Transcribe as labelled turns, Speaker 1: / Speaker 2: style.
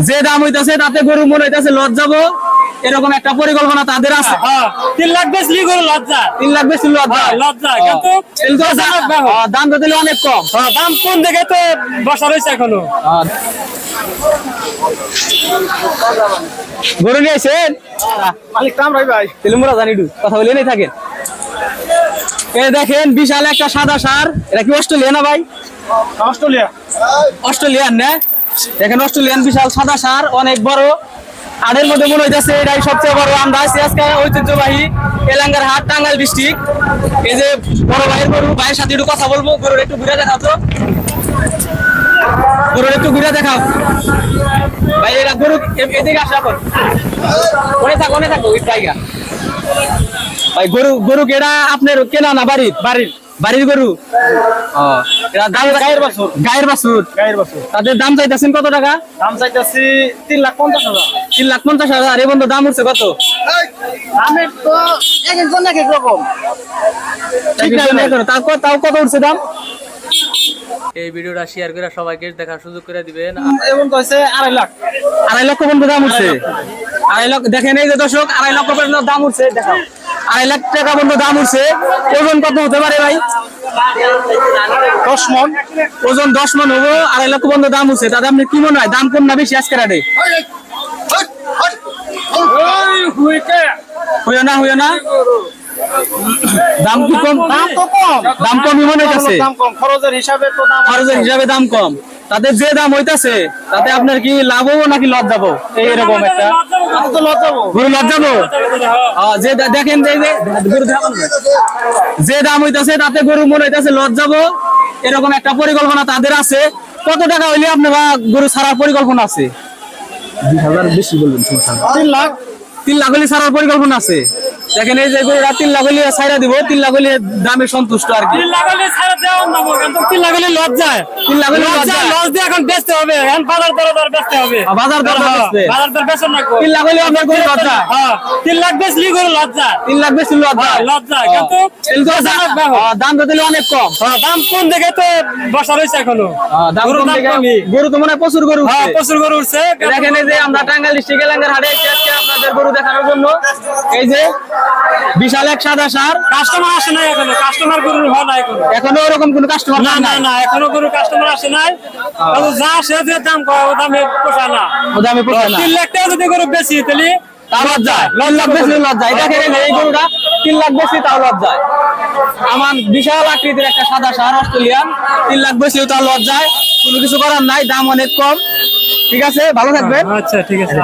Speaker 1: যে দাম হইতাছে তাতে গরু মনে হইতাছে লজ যাব এরকম একটা পরিকল্পনা তাদের আছে।
Speaker 2: হ্যাঁ তিন লাখ বেশি করে লজ্জা।
Speaker 1: তিন লাখ বেশি লজ
Speaker 2: হ্যাঁ, লজ্জা। কিন্তু
Speaker 1: দাম- দাম তো দিলে অনেক কম।
Speaker 2: হ্যাঁ, দাম কোন দিকে তো বসা রয়েছে এখনও?
Speaker 1: গরু নিয়ে এসেন
Speaker 2: মালিক কাম রাই ভাই।
Speaker 1: তেলুমুরা জানি কথা বলে নেই থাকেন এই দেখেন বিশাল একটা সাদা সার। এটা কি অস্ট্রেলিয়া না ভাই?
Speaker 2: অস্ট্রেলিয়া।
Speaker 1: অস্ট্রেলিয়ান না? দেখেন অস্ট্রেলিয়ান বিশাল সাদা সার, অনেক বড়। আড়ের মধ্যে মনে হইতেছে এটাই সবচেয়ে বড় আমরা আছি আজকে ঐতিহ্যবাহী এলাঙ্গার হাট, টাঙ্গাইল ডিস্ট্রিক্ট এই যে বড় ভাইয়ের গরু, ভাইয়ের সাথে একটু কথা বলব, গরুর একটু ঘুরে দেখাও তো। গরুর একটু ঘুরে দেখাও। ভাই, এরা গরু এদিকে আসা কর ওনে থাকো ওনে থাকো? ওই জায়গা। ভাই, গরু গরু কেডা? আপনার কেনা না বাড়ির? বাড়ির। বাড়ির গরু? গায়ের বাছুর। গায়ের বাছুর। তাদের দাম চাইতেছেন কত টাকা?
Speaker 2: দাম চাইতেছি তিন লাখ পঞ্চাশ হাজার।
Speaker 1: তিন লাখ পঞ্চাশ হাজার। এই বন্ধু দাম উঠছে কত?
Speaker 2: দামের তো এক একজন এক এক রকম।
Speaker 1: তাও কত উঠছে দাম?
Speaker 3: এই ভিডিওটা শেয়ার করে সবাইকে দেখার সুযোগ করে দিবেন।
Speaker 2: এমন কইছে আড়াই লাখ।
Speaker 1: আড়াই লক্ষ পর্যন্ত দাম উঠছে। আড়াই লক্ষ দেখেন এই যে দর্শক আড়াই লক্ষ পর্যন্ত দাম উঠছে। দেখাও। আড়াই লাখ টাকা পর্যন্ত দাম উঠছে ওজন কত হতে পারে ভাই?
Speaker 2: দশ মন।
Speaker 1: ওজন দশ মন হব আড়াই লাখ পর্যন্ত দাম উঠছে তাতে আপনি কি মনে হয় দাম কম না বেশি আজকে রাটে হইও না হইও না। দাম কি কম?
Speaker 2: দাম তো কম।
Speaker 1: দাম কমই মনে
Speaker 2: তো
Speaker 1: খরচের হিসাবে দাম কম। তাতে যে দাম হইতাছে তাতে আপনার কি লাভ হব নাকি লস যাব এইরকম একটা। গরু লস যাব যে দেখেন যে দাম হইতাছে তাতে গরু মনে হইতাছে লস যাব এরকম একটা পরিকল্পনা তাদের আছে। কত টাকা হইলে আপনারা গরু ছাড়ার পরিকল্পনা আছে? দুই হাজার বেশি বলবেন
Speaker 2: তিন লাখ।
Speaker 1: তিন লাখ হলে ছাড়ার পরিকল্পনা আছে। দেখেন এই যে গরুটা তিন লাখ হলে ছাইরা দিব তিন লাখ হলে দামে সন্তুষ্ট আর কি।
Speaker 2: তিন লাখ হলে ছাড়া দেওয়া তিন লাখ হলে লজ্জায়।
Speaker 1: তিন
Speaker 2: এখন বেচতে হবে। এখন বাজার দর দর বেচতে হবে।
Speaker 1: বাজার দর
Speaker 2: হ্যাঁ, বাজার দর বেচন না
Speaker 1: তিন লাখ হলে আপনার লজ্জা?
Speaker 2: হ্যাঁ তিন লাখ বেচলি করে লজ্জা।
Speaker 1: তিন লাখ লজ্জা?
Speaker 2: হ্যাঁ, লজ্জা। কিন্তু
Speaker 1: দাম তো দিলে অনেক কম।
Speaker 2: হ্যাঁ, দাম কোন দিকে তো বসা রয়েছে এখনও?
Speaker 1: দাম। গরু তো মনে হয় প্রচুর গরু
Speaker 2: হ্যাঁ। প্রচুর গরু উঠছে।
Speaker 1: দেখেন এই যে আমরা টাঙ্গাইল ডিস্ট্রিক্ট এলাকার হাটে আজকে আপনাদের গরু দেখানোর জন্য। এই যে বিশাল এক সাদা সার।
Speaker 2: কাস্টমার আসে নাই এখনও কাস্টমার গরু হয় না এখনও।
Speaker 1: এখনও ওরকম কোনো কাস্টমার
Speaker 2: না না না এখনও গরু কাস্টমার আসে নাই। যা আসে যে দাম কয় ও দামে পোষায় না।
Speaker 1: ও দামে পোষায় না।
Speaker 2: তিন লাখ টাকা যদি গরু বেশি তাহলে
Speaker 1: তাও লজ্জায়। তিন লাখ বেশি লজ্জায়। দেখেন এই যে এই গরুটা তিন লাখ বেশি তাও লজ্জায়। আমার বিশাল আকৃতির একটা সাদা সার অস্ট্রেলিয়ান। তিন লাখ বেশি তাও লজ্জায়। কোনো কিছু করার নাই দাম অনেক কম। ঠিক আছে? ভালো থাকবেন।
Speaker 2: আচ্ছা ঠিক আছে।